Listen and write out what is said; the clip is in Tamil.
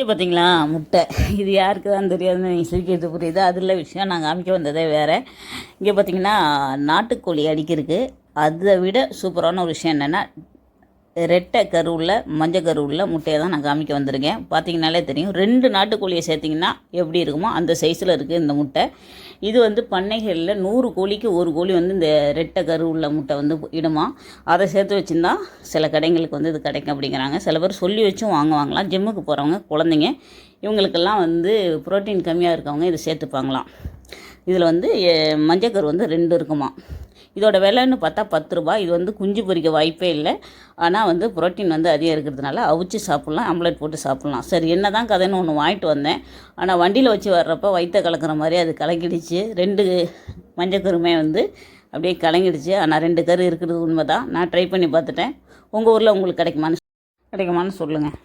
இங்கே பார்த்தீங்களா முட்டை. இது யாருக்கு தான் தெரியாதுன்னு நீங்கள் சிரிக்கிறது புரியுது. அதில் விஷயம். நான் காமிக்க வந்ததே வேறு. இங்கே பார்த்தீங்கன்னா நாட்டுக்கோழி அடிக்கிறதுக்கு. அதை விட சூப்பரான ஒரு விஷயம் என்னென்னா ரெட்டை கருவில் மஞ்சள் கருவில் முட்டையை தான் நான் காமிக்க வந்திருக்கேன். பார்த்தீங்கனாலே தெரியும். ரெண்டு நாட்டுக்கோழியை சேர்த்திங்கன்னா எப்படி இருக்குமோ அந்த சைஸில் இருக்குது இந்த முட்டை. இது வந்து பண்ணைகளில் நூறு கோழிக்கு ஒரு கோழி வந்து இந்த ரெட்டை கரு உள்ள முட்டை வந்து இடுமா. அதை சேர்த்து வச்சுருந்தா சில கடைங்களுக்கு வந்து இது கிடைக்கும் அப்படிங்கிறாங்க. சில பேர் சொல்லி வச்சும் வாங்குவாங்களாம். ஜிம்முக்கு போகிறவங்க குழந்தைங்க இவங்களுக்கெல்லாம் வந்து புரோட்டீன் கம்மியாக இருக்கவங்க இதை சேர்த்துப்பாங்களாம். இதில் வந்து மஞ்சக்கரு வந்து ரெண்டு இருக்குமா. இதோட விலைன்னு பார்த்தா பத்து ரூபாய் இது வந்து குஞ்சு பொரிக்க வாய்ப்பே இல்லை. ஆனால் வந்து புரோட்டீன் வந்து அதிகம் இருக்கிறதுனால அவிச்சு சாப்பிட்லாம் ஆம்லெட் போட்டு சாப்பிட்லாம். சரி என்ன தான் கதைன்னு ஒன்று வாங்கிட்டு வந்தேன். ஆனால் வண்டியில் வச்சு வர்றப்ப வயிற்ற கலக்கிற மாதிரி அது கலக்கிடுச்சு ரெண்டு மஞ்சக்கருமே வந்து அப்படியே கலங்கிடுச்சு. ஆனால் ரெண்டு கரு இருக்கிறது உண்மை தான் நான் ட்ரை பண்ணி பார்த்துட்டேன். உங்கள் ஊரில் உங்களுக்கு கிடைக்குமான்னு கிடைக்குமான்னு சொல்லுங்கள்